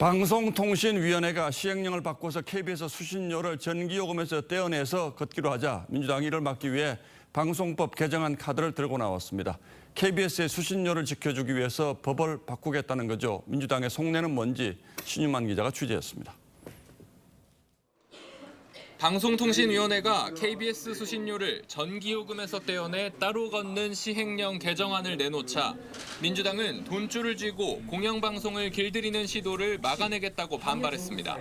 방송통신위원회가 시행령을 바꿔서 KBS 수신료를 전기요금에서 떼어내서 걷기로 하자 민주당이 이를 막기 위해 방송법 개정안 카드를 들고 나왔습니다. KBS의 수신료를 지켜주기 위해서 법을 바꾸겠다는 거죠. 민주당의 속내는 뭔지 신유만 기자가 취재했습니다. 방송통신위원회가 KBS 수신료를 전기요금에서 떼어내 따로 걷는 시행령 개정안을 내놓자 민주당은 돈줄을 쥐고 공영방송을 길들이는 시도를 막아내겠다고 반발했습니다.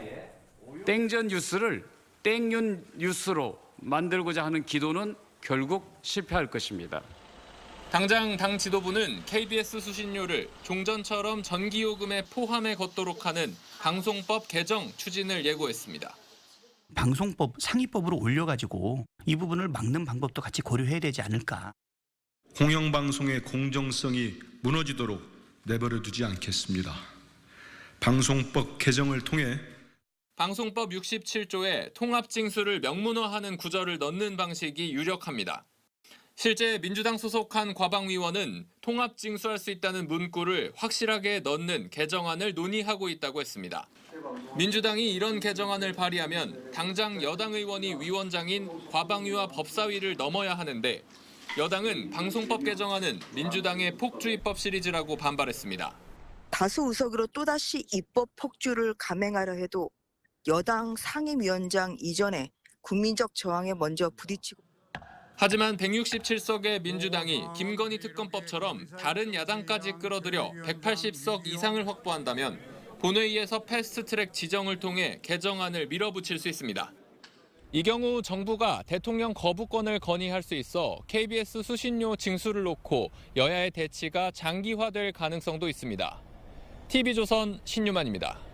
땡전 뉴스를 땡윤 뉴스로 만들고자 하는 기도는 결국 실패할 것입니다. 당장 당 지도부는 KBS 수신료를 종전처럼 전기요금에 포함해 걷도록 하는 방송법 개정 추진을 예고했습니다. 방송법 상위법으로 올려가지고 이 부분을 막는 방법도 같이 고려해야 되지 않을까. 공영방송의 공정성이 무너지도록 내버려 두지 않겠습니다. 방송법 개정을 통해 방송법 67조에 통합징수를 명문화하는 구절을 넣는 방식이 유력합니다. 실제 민주당 소속한 과방위원은 통합 징수할 수 있다는 문구를 확실하게 넣는 개정안을 논의하고 있다고 했습니다. 민주당이 이런 개정안을 발의하면 당장 여당 의원이 위원장인 과방위와 법사위를 넘어야 하는데 여당은 방송법 개정안은 민주당의 폭주입법 시리즈라고 반발했습니다. 다수 의석으로 또다시 입법 폭주를 감행하려 해도 여당 상임위원장 이전에 국민적 저항에 먼저 부딪히고 하지만 167석의 민주당이 김건희 특검법처럼 다른 야당까지 끌어들여 180석 이상을 확보한다면 본회의에서 패스트트랙 지정을 통해 개정안을 밀어붙일 수 있습니다. 이 경우 정부가 대통령 거부권을 건의할 수 있어 KBS 수신료 징수를 놓고 여야의 대치가 장기화될 가능성도 있습니다. TV조선 신유만입니다.